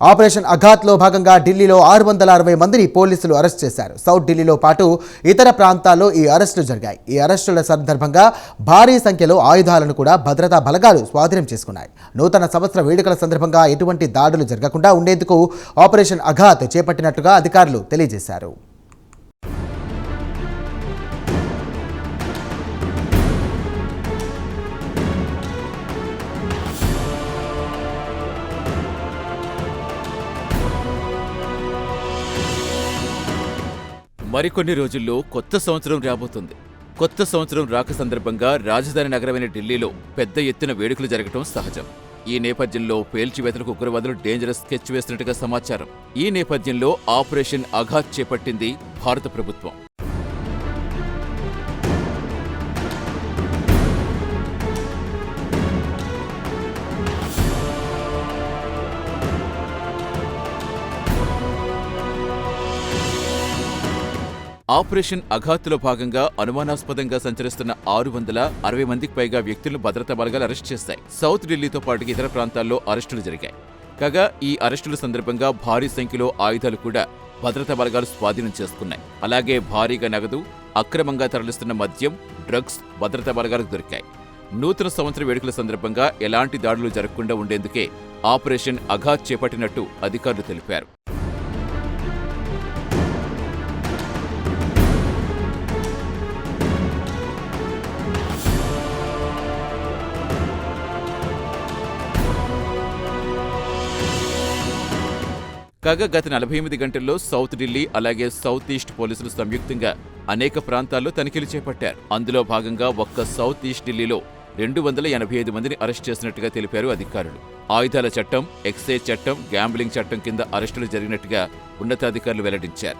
Operation అఘాత్లో భాగంగా ఢిల్లీలో ఆరు వందల అరవై మందిని పోలీసులు అరెస్ట్ చేశారు. సౌత్ ఢిల్లీలో పాటు ఇతర ప్రాంతాల్లో ఈ అరెస్టులు జరిగాయి. ఈ అరెస్టుల సందర్భంగా భారీ సంఖ్యలో ఆయుధాలను కూడా భద్రతా బలగాలు స్వాధీనం చేసుకున్నాయి. నూతన సంవత్సర వేడుకల సందర్భంగా ఎటువంటి దాడులు జరగకుండా ఉండేందుకు ఆపరేషన్ అఘాత్ చేపట్టినట్టుగా అధికారులు తెలియజేశారు. మరికొన్ని రోజుల్లో కొత్త సంవత్సరం రాబోతుంది. కొత్త సంవత్సరం రాక సందర్భంగా రాజధాని నగరమైన ఢిల్లీలో పెద్ద ఎత్తున వేడుకలు జరగటం సహజం. ఈ నేపథ్యంలో పేల్చివేతలకు ఉగ్రవాదులు డేంజరస్ స్కెచ్ వేస్తున్నట్టుగా సమాచారం. ఈ నేపథ్యంలో ఆపరేషన్ అఘాత్ చేపట్టింది భారత ప్రభుత్వం. ఆపరేషన్ అఘాత్లో భాగంగా అనుమానాస్పదంగా సంచరిస్తున్న ఆరు వందల అరవై మందికి పైగా వ్యక్తులను భద్రతా బలగాలు అరెస్ట్ చేశాయి. సౌత్ ఢిల్లీతో పాటు ఇతర ప్రాంతాల్లో అరెస్టులు జరిగాయి. కాగా ఈ అరెస్టుల సందర్భంగా భారీ సంఖ్యలో ఆయుధాలు కూడా భద్రతా బలగాలు స్వాధీనం చేసుకున్నాయి. అలాగే భారీగా నగదు అక్రమంగా తరలిస్తున్న మద్యం డ్రగ్స్ భద్రతా బలగాలకు దొరికాయి. నూతన సంవత్సర వేడుకల సందర్భంగా ఎలాంటి దాడులు జరగకుండా ఉండేందుకే ఆపరేషన్ అఘాత్ చేపట్టినట్టు అధికారులు తెలిపారు. కాగా గత నలభై ఎనిమిది గంటల్లో సౌత్ ఢిల్లీ అలాగే సౌత్ ఈస్ట్ పోలీసులు సంయుక్తంగా అనేక ప్రాంతాల్లో తనిఖీలు చేపట్టారు. అందులో భాగంగా ఒక్క సౌత్ ఈస్ట్ ఢిల్లీలో రెండు వందల ఎనభై ఐదు మందిని అరెస్ట్ చేసినట్టుగా తెలిపారు అధికారులు. ఆయుధాల చట్టం ఎక్సైజ్ చట్టం గ్యాంబ్లింగ్ చట్టం కింద అరెస్టులు జరిగినట్టుగా ఉన్నతాధికారులు వెల్లడించారు.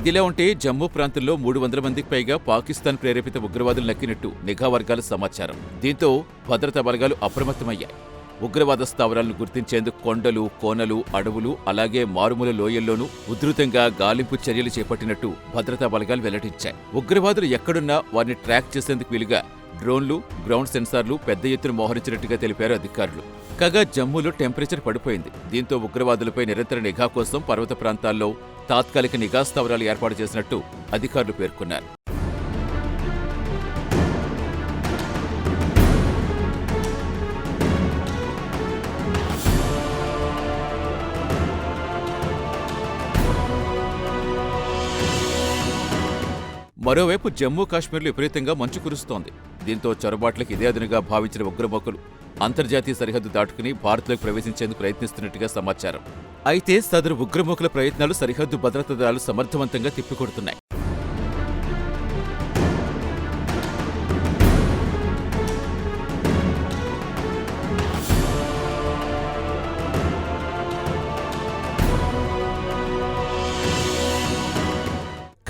ఇదిలా ఉంటే జమ్మూ ప్రాంతంలో మూడు వందల మందికి పైగా పాకిస్తాన్ ప్రేరేపిత ఉగ్రవాదులు నక్కినట్టు నిఘా వర్గాల సమాచారం. దీంతో భద్రతా బలగాలు అప్రమత్తమయ్యాయి. ఉగ్రవాద స్థావరాలను గుర్తించేందుకు కొండలు కోనలు అడవులు అలాగే మారుమూల లోయల్లోనూ ఉధృతంగా గాలింపు చర్యలు చేపట్టినట్టు భద్రతా బలగాలు వెల్లడించాయి. ఉగ్రవాదులు ఎక్కడున్నా వారిని ట్రాక్ చేసేందుకు వీలుగా డ్రోన్లు గ్రౌండ్ సెన్సార్లు పెద్ద ఎత్తున మోహరించినట్టుగా తెలిపారు అధికారులు. కాగా జమ్మూలో టెంపరేచర్ పడిపోయింది. దీంతో ఉగ్రవాదులపై నిరంతర నిఘా కోసం పర్వత ప్రాంతాల్లో తాత్కాలిక నిఘా స్థావరాలు ఏర్పాటు చేసినట్టు అధికారులు పేర్కొన్నారు. మరోవైపు జమ్మూ కాశ్మీర్లో విపరీతంగా మంచు కురుస్తోంది. దీంతో చొరబాట్లకు ఇదే అదునుగా భావించిన ఉగ్రమొక్కలు అంతర్జాతీయ సరిహద్దు దాటుకుని భారత్లోకి ప్రవేశించేందుకు ప్రయత్నిస్తున్నట్టుగా సమాచారం. అయితే సదరు ఉగ్రమొక్కల ప్రయత్నాలు సరిహద్దు భద్రతా దళాలు సమర్థవంతంగా తిప్పికొడుతున్నాయి.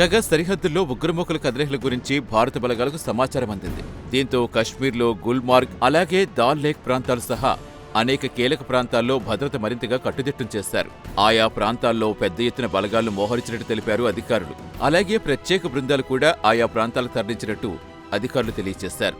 కాగా సరిహద్దుల్లో ఉగ్రమొక్కల కదలికల గురించి భారత బలగాలకు సమాచారం అందింది. దీంతో కశ్మీర్లో గుల్మార్గ్ అలాగే దాల్ లేక్ ప్రాంతాలు సహా అనేక కీలక ప్రాంతాల్లో భద్రత మరింతగా కట్టుదిట్టం చేశారు. ఆయా ప్రాంతాల్లో పెద్ద ఎత్తున బలగాలు మోహరించినట్టు తెలిపారు అధికారులు. అలాగే ప్రత్యేక బృందాలు కూడా ఆయా ప్రాంతాలకు తరలించినట్టు అధికారులు తెలియజేశారు.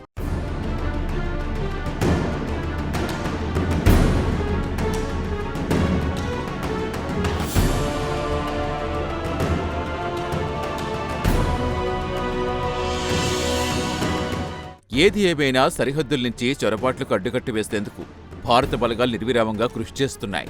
ఏది ఏమైనా సరిహద్దుల నుంచి చొరబాట్లకు అడ్డుకట్టు వేసేందుకు భారత బలగాలు నిర్విరామంగా కృషి చేస్తున్నాయి.